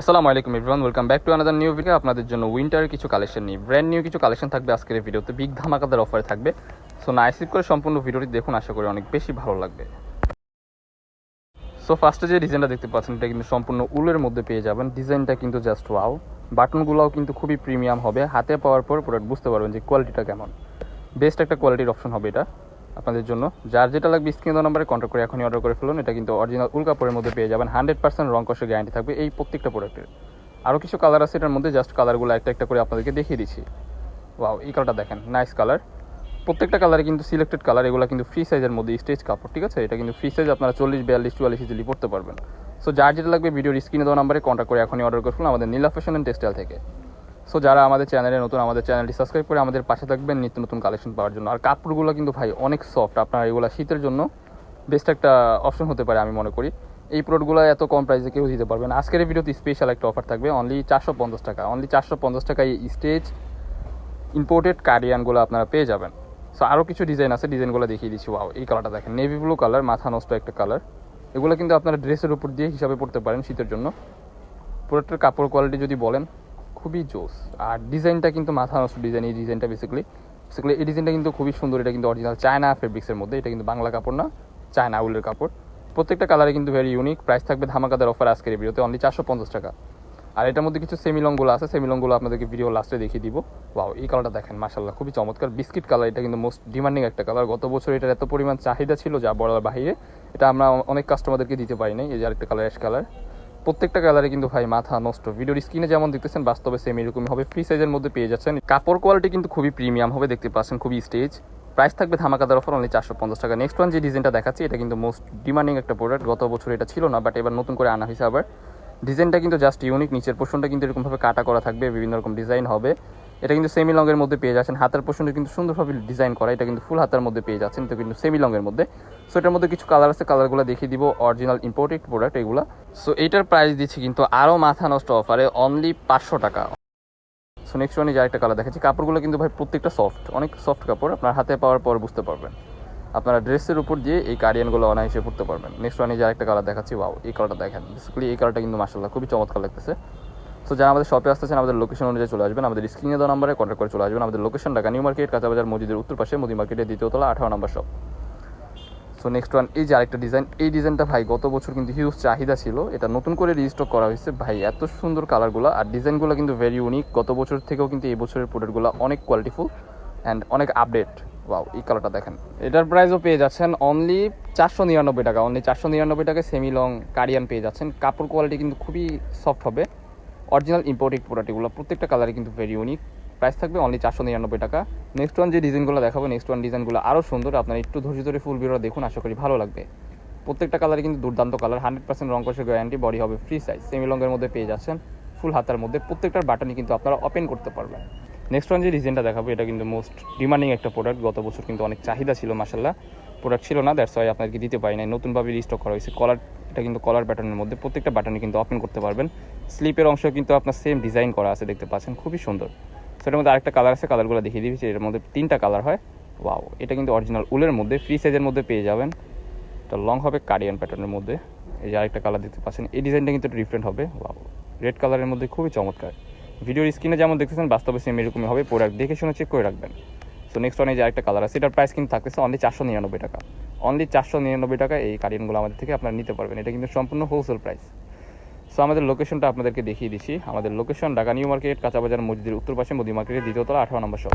আসসালামু আলাইকুম everyone welcome back to another new video আপনাদের জন্য উইন্টারের কিছু কালেকশন নিই ব্র্যান্ড নিউ কিছু কালেকশন থাকবে আজকের এই ভিডিওতে বিগ ধামাকাদার অফারে থাকবে। সো নাইসিপ করে সম্পূর্ণ ভিডিওটি দেখুন, আশা করি অনেক বেশি ভালো লাগবে। সো ফার্স্টে যে ডিজাইনটা দেখতে পাচ্ছেন, এটা কিন্তু সম্পূর্ণ উলের মধ্যে পেয়ে যাবেন। ডিজাইনটা কিন্তু জাস্ট ওয়াও বাটনগুলোও কিন্তু খুবই প্রিমিয়াম হবে। হাতে পাওয়ার পর প্রোডাক্ট বুঝতে পারবেন যে কোয়ালিটিটা কেমন। বেস্ট একটা কোয়ালিটির অপশন হবে এটা। আপনাদের জন্য। যার যেটা লাগবে স্ক্রিন নাম্বারে কন্ট্যাক্ট করে এখনই অর্ডার করে ফেলুন। এটা কিন্তু অরিজিনাল উল কাপড়ের মধ্যে পেয়ে যাবেন। হান্ড্রেড পার্সেন্ট রং কষে গ্যারান্টি থাকবে এই প্রত্যেকটা প্রোডাক্টের আরও কিছু কালার আছে এটার মধ্যে জাস্ট কালারগুলো একটা একটা করে আপনাদেরকে দেখিয়ে দিচ্ছি। ওয়াও এই কালারটা দেখেন নাইস কালার প্রত্যেকটা কালারে কিন্তু সিলেক্টেড কালার এগুলো কিন্তু ফ্রি সাইজের মধ্যে স্টেজ কাপড়, ঠিক আছে? এটা কিন্তু ফ্রি সাইজ আপনারা চল্লিশ, বিয়াল্লিশ, চুয়াল্লিশ ইজিলি পড়তে পারবেন। সো যার যেটা লাগবে ভিডিওর স্ক্রিনে দেওয়া নাম্বারে কন্ট্যাক্ট করে এখনই অর্ডার করে ফেলুন আমাদের নীলা ফ্যাশন অ্যান্ড টেক্সটাইল থেকে। সো যারা আমাদের চ্যানেলে নতুন, আমাদের চ্যানেলটি সাবস্ক্রাইব করে আমাদের পাশে থাকবেন নিত্য নতুন কালেকশন পাওয়ার জন্য। আর কাপড়গুলো কিন্তু ভাই অনেক সফট আপনার এগুলো শীতের জন্য বেস্ট একটা অপশন হতে পারে আমি মনে করি। এই প্রোডাক্টগুলো এত কম প্রাইসে কেউ দিতে পারবে না। আজকের এই ভিডিওতে স্পেশাল একটা অফার থাকবে অনলি চারশো পঞ্চাশ টাকা। অনলি চারশো পঞ্চাশ টাকায় স্টেজ ইম্পোর্টেড কার্ডিয়ানগুলো আপনারা পেয়ে যাবেন। সো আরও কিছু ডিজাইন আছে ডিজাইনগুলো দেখিয়ে দিচ্ছি। ওয়াও এই কালারটা দেখেন নেভি ব্লু কালার মাথা নষ্ট একটা কালার এগুলো কিন্তু আপনারা ড্রেসের উপর দিয়ে হিসাবে পড়তে পারেন শীতের জন্য। প্রোডাক্টের কাপড় কোয়ালিটি যদি বলেন খুবই জোস। আর ডিজাইনটা কিন্তু মাথা নষ্ট ডিজাইন, এই ডিজাইনটা বেসিক্যালি বেসিক্যালি এই ডিজাইনটা কিন্তু খুবই সুন্দর, এটা কিন্তু অরিজিনাল চায়না ফেব্রিক্সের মধ্যে, এটা কিন্তু বাংলা কাপড় না চায়না উলের কাপড়। প্রত্যেকটা কালারে কিন্তু ভেরি ইউনিক প্রাইস থাকবে ধামাকাদার অফার আজকের ভিডিওতে অনলি চারশো পঞ্চাশ টাকা। আর এটার মধ্যে কিছু সেমিলংগুলো আছে সেমিলংগুলো আপনাদেরকে ভিডিও লাস্টে দেখিয়ে দিব। ওয়াও এই কালারটা দেখেন মাশাল্লাহ খুবই চমৎকার। বিস্কিট কালার এটা কিন্তু মোস্ট ডিমান্ডিং একটা কালার গত বছর এটার এত পরিমাণ চাহিদা ছিল যা বলার বাইরে এটা আমরা অনেক কাস্টমারদেরকে দিতে পারি নাই, এই যে আরেকটা কালার অ্যাশ কালার প্রত্যেকটা কালারে কিন্তু ভাই মাথা নষ্ট। ভিডিওর স্ক্রিনে যেমন দেখতেছেন, বাস্তবে সেম এরকমই হবে। ফ্রি সাইজের মধ্যে পেয়ে যাচ্ছেন। কাপড় কোয়ালিটি কিন্তু খুবই প্রিমিয়াম হবে, দেখতে পাচ্ছেন, খুবই স্টেজ প্রাইস থাকবে ধামাকাদার অফার অনলি চারশো পঞ্চাশ টাকা। নেক্সট ওয়ান যে ডিজাইনটা দেখাচ্ছি, এটা কিন্তু মোস্ট ডিমান্ডিং একটা প্রোডাক্ট গত বছর এটা ছিল না বাট এবার নতুন করে আনা হয়েছে আবার। ডিজাইনটা কিন্তু জাস্ট ইউনিক নিচের পোর্শনটা কিন্তু এরকমভাবে কাটা করা থাকবে, বিভিন্ন রকম ডিজাইন হবে। এটা কিন্তু সেমি লংয়ের মধ্যে পেয়ে যাচ্ছেন। হাতের পোর্শনটা কিন্তু সুন্দরভাবে ডিজাইন করা, এটা কিন্তু ফুল হাতের মধ্যে পেয়ে যাচ্ছেন, তো কিন্তু সেমি লংয়ের মধ্যে। সো এটার মধ্যে কিছু কালার আছে কালারগুলো দেখিয়ে দিব অরিজিনাল ইম্পোর্টেড প্রোডাক্ট এগুলো। সো এটার প্রাইস দিচ্ছি কিন্তু আরও মাথা নষ্ট অফারে অনলি পাঁচশো টাকা। সো নেক্সট ওয়ানে যে একটা কালার দেখাচ্ছি, কাপড়গুলো কিন্তু ভাই প্রত্যেকটা সফট অনেক সফট কাপড়, আপনার হাতে পাওয়ার পর বুঝতে পারবেন। আপনারা ড্রেসের উপর দিয়ে এই কার্ডিয়ানগুলো অনায়াসে পড়তে পারবেন। নেক্সট ওয়ানে যে একটা কালার দেখাচ্ছি ওয়াও এই কালারটা দেখেন। বেসিক্যালি এই কালারটা কিন্তু মাসাল্লাহ খুবই চমৎকার লাগতেছে। সো যারা আমাদের শপে আসতেছেন, আমাদের লোকেশন অনুযায়ী চলে আসবেন। আমাদের স্ক্রিনে দেওয়া নাম্বারে কন্ট্যাক্ট করে চলে আসবেন। আমাদের লোকেশন ঢাকা নিউ মার্কেট, কাঁচাবাজার মসজিদের উত্তর পাশে মোদি মার্কেটের দ্বিতীয় তলা, আঠারো number shop so next one এই যে আরেকটা ডিজাইন এই ডিজাইনটা ভাই গত বছর কিন্তু হিউজ চাহিদা ছিল। এটা নতুন করে রিস্টক করা হয়েছে। ভাই, এত সুন্দর কালারগুলো আর ডিজাইনগুলো কিন্তু ভেরি ইউনিক গত বছর থেকেও কিন্তু এই বছরের প্রোডাক্টগুলো অনেক কোয়ালিটিফুল অ্যান্ড অনেক আপডেট ওয়াও এই কালারটা দেখেন। এটার প্রাইসও পেয়ে যাচ্ছেন অনলি চারশো নিরানব্বই টাকা। অনলি চারশো নিরানব্বই টাকায় সেমি লং কারিয়ান পেয়ে যাচ্ছেন। কাপড় কোয়ালিটি কিন্তু খুবই সফট হবে। অরিজিনাল ইম্পোর্টেড প্রোডাক্ট এগুলো প্রত্যেকটা কালারই কিন্তু ভেরি ইউনিক প্রাইস থাকবে অনলি চারশো নিরানব্বই টাকা। নেক্সট ওয়ান যে ডিজাইনগুলো দেখাবো নেক্সট ওয়ান ডিজাইনগুলো আরও সুন্দর। আপনারা একটু ধৈর্য ধরে ফুল ভিডিও দেখুন, আশা করি ভালো লাগবে। প্রত্যেকটা কালারে কিন্তু দুর্দান্ত কালার হান্ড্রেড পার্সেন্ট রং কষে গ্যারান্টি বডি হবে ফ্রি সাইজ সেমি লংয়ের মধ্যে পেয়ে যাচ্ছেন ফুল হাতার মধ্যে। প্রত্যেকটার বাটনই কিন্তু আপনারা ওপেন করতে পারবেন। নেক্সট ওয়ান যে ডিজাইনটা দেখাবো, এটা কিন্তু মোস্ট ডিমান্ডিং একটা প্রোডাক্ট গত বছর কিন্তু অনেক চাহিদা ছিল মাসাল্লাহ প্রোডাক্ট ছিল না দ্যাটস ওয়াই আপনাকে দিতে পারি নাই। নতুনভাবে রিস্টক করা হয়েছে। কলার এটা কিন্তু কলার প্যাটার্নের মধ্যে প্রত্যেকটা বাটনই কিন্তু ওপেন করতে পারবেন। স্লিপের অংশ কিন্তু আপনার সেম ডিজাইন করা আছে, দেখতে পাচ্ছেন। খুবই সুন্দর। সেটার মধ্যে আরেকটা কালার আছে কালারগুলো দেখিয়ে দিয়েছি এর মধ্যে তিনটা কালার হয়। ওয়াও এটা কিন্তু অরিজিনাল উলের মধ্যে ফ্রি সাইজের মধ্যে পেয়ে যাবেন। এটা লং হবে কার্ডিয়ান প্যাটার্নের মধ্যে। এই যে আরেকটা কালার দেখতে পাচ্ছেন, এই ডিজাইনটা কিন্তু ডিফারেন্ট হবে। ওয়াও রেড কালারের মধ্যে খুবই চমৎকার। ভিডিওর স্ক্রিনে যেমন দেখতেছেন, বাস্তবে সেম এরকমই হবে। প্রোডাক্ট দেখে শুনে চেক করে রাখবেন। সো নেক্সট ওয়ানে যে আরেকটা কালার আছে, এটার প্রাইস কিন্তু থাকতেছে অনলি চারশো নিরানব্বই টাকা। অনলি চারশো নিরানব্বই টাকা এই কার্ডিয়ানগুলো আমাদের থেকে আপনারা নিতে পারবেন। এটা কিন্তু সম্পূর্ণ হোলসেল প্রাইস সো আমাদের লোকেশনটা আপনাদেরকে দেখিয়ে দিচ্ছি। আমাদের লোকেশন ঢাকা নিউ মার্কেট, কাঁচাবাজার মসজিদের উত্তর পাশে মোদি মার্কেটের দ্বিতীয়তলা আঠারো নম্বর শপ।